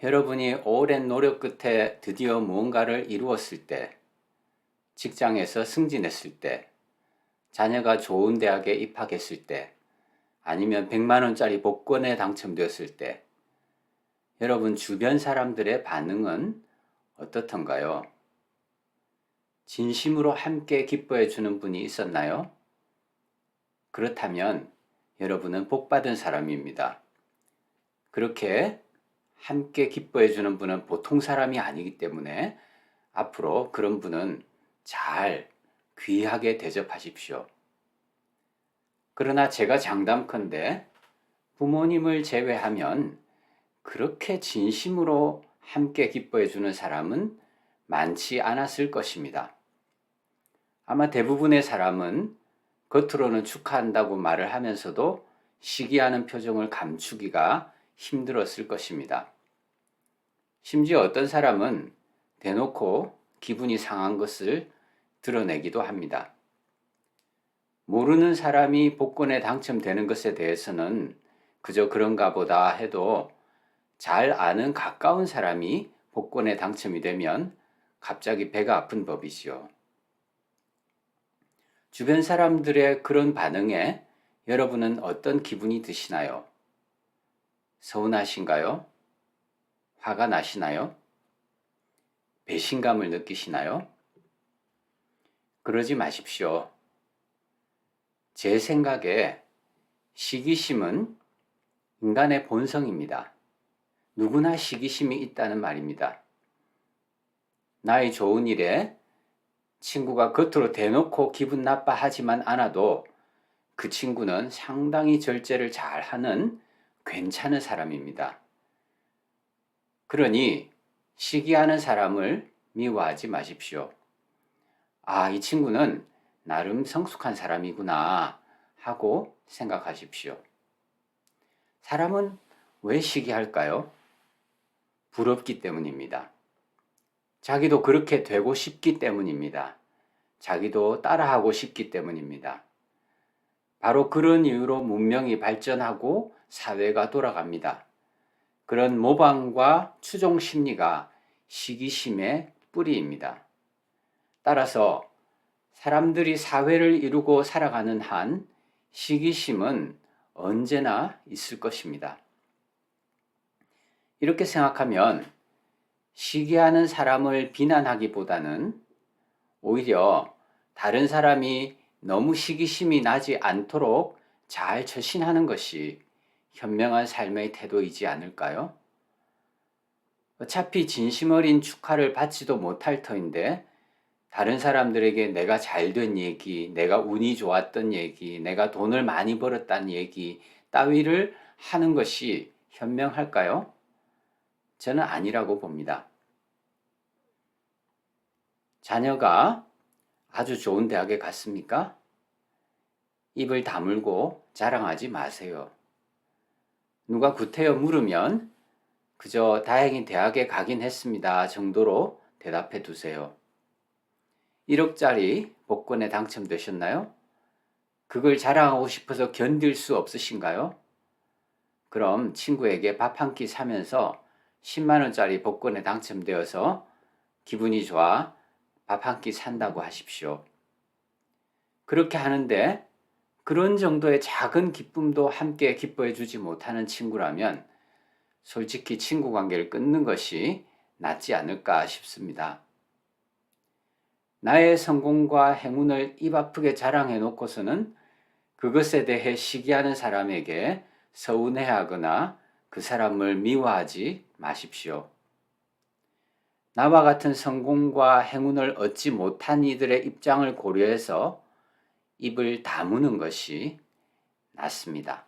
여러분이 오랜 노력 끝에 드디어 무언가를 이루었을 때, 직장에서 승진했을 때, 자녀가 좋은 대학에 입학했을 때, 아니면 100만원짜리 복권에 당첨되었을 때, 여러분 주변 사람들의 반응은 어떻던가요? 진심으로 함께 기뻐해 주는 분이 있었나요? 그렇다면 여러분은 복받은 사람입니다. 그렇게 함께 기뻐해 주는 분은 보통 사람이 아니기 때문에 앞으로 그런 분은 잘 귀하게 대접하십시오. 그러나 제가 장담컨대 부모님을 제외하면 그렇게 진심으로 함께 기뻐해 주는 사람은 많지 않았을 것입니다. 아마 대부분의 사람은 겉으로는 축하한다고 말을 하면서도 시기하는 표정을 감추기가 힘들었을 것입니다. 심지어 어떤 사람은 대놓고 기분이 상한 것을 드러내기도 합니다. 모르는 사람이 복권에 당첨되는 것에 대해서는 그저 그런가 보다 해도 잘 아는 가까운 사람이 복권에 당첨이 되면 갑자기 배가 아픈 법이지요. 주변 사람들의 그런 반응에 여러분은 어떤 기분이 드시나요? 서운하신가요? 화가 나시나요? 배신감을 느끼시나요? 그러지 마십시오. 제 생각에 시기심은 인간의 본성입니다. 누구나 시기심이 있다는 말입니다. 나의 좋은 일에 친구가 겉으로 대놓고 기분 나빠하지만 않아도 그 친구는 상당히 절제를 잘 하는 괜찮은 사람입니다. 그러니 시기하는 사람을 미워하지 마십시오. 아, 이 친구는 나름 성숙한 사람이구나 하고 생각하십시오. 사람은 왜 시기할까요? 부럽기 때문입니다. 자기도 그렇게 되고 싶기 때문입니다. 자기도 따라하고 싶기 때문입니다. 바로 그런 이유로 문명이 발전하고 사회가 돌아갑니다. 그런 모방과 추종 심리가 시기심의 뿌리입니다. 따라서 사람들이 사회를 이루고 살아가는 한 시기심은 언제나 있을 것입니다. 이렇게 생각하면 시기하는 사람을 비난하기보다는 오히려 다른 사람이 너무 시기심이 나지 않도록 잘 처신하는 것이 현명한 삶의 태도이지 않을까요? 어차피 진심 어린 축하를 받지도 못할 터인데 다른 사람들에게 내가 잘 된 얘기, 내가 운이 좋았던 얘기, 내가 돈을 많이 벌었다는 얘기 따위를 하는 것이 현명할까요? 저는 아니라고 봅니다. 자녀가 아주 좋은 대학에 갔습니까? 입을 다물고 자랑하지 마세요. 누가 구태여 물으면 그저 다행히 대학에 가긴 했습니다 정도로 대답해 두세요. 1억짜리 복권에 당첨되셨나요? 그걸 자랑하고 싶어서 견딜 수 없으신가요? 그럼 친구에게 밥 한 끼 사면서 10만원짜리 복권에 당첨되어서 기분이 좋아 밥 한 끼 산다고 하십시오. 그렇게 하는데 그런 정도의 작은 기쁨도 함께 기뻐해 주지 못하는 친구라면 솔직히 친구 관계를 끊는 것이 낫지 않을까 싶습니다. 나의 성공과 행운을 입 아프게 자랑해 놓고서는 그것에 대해 시기하는 사람에게 서운해하거나 그 사람을 미워하지 마십시오. 나와 같은 성공과 행운을 얻지 못한 이들의 입장을 고려해서 입을 다무는 것이 낫습니다.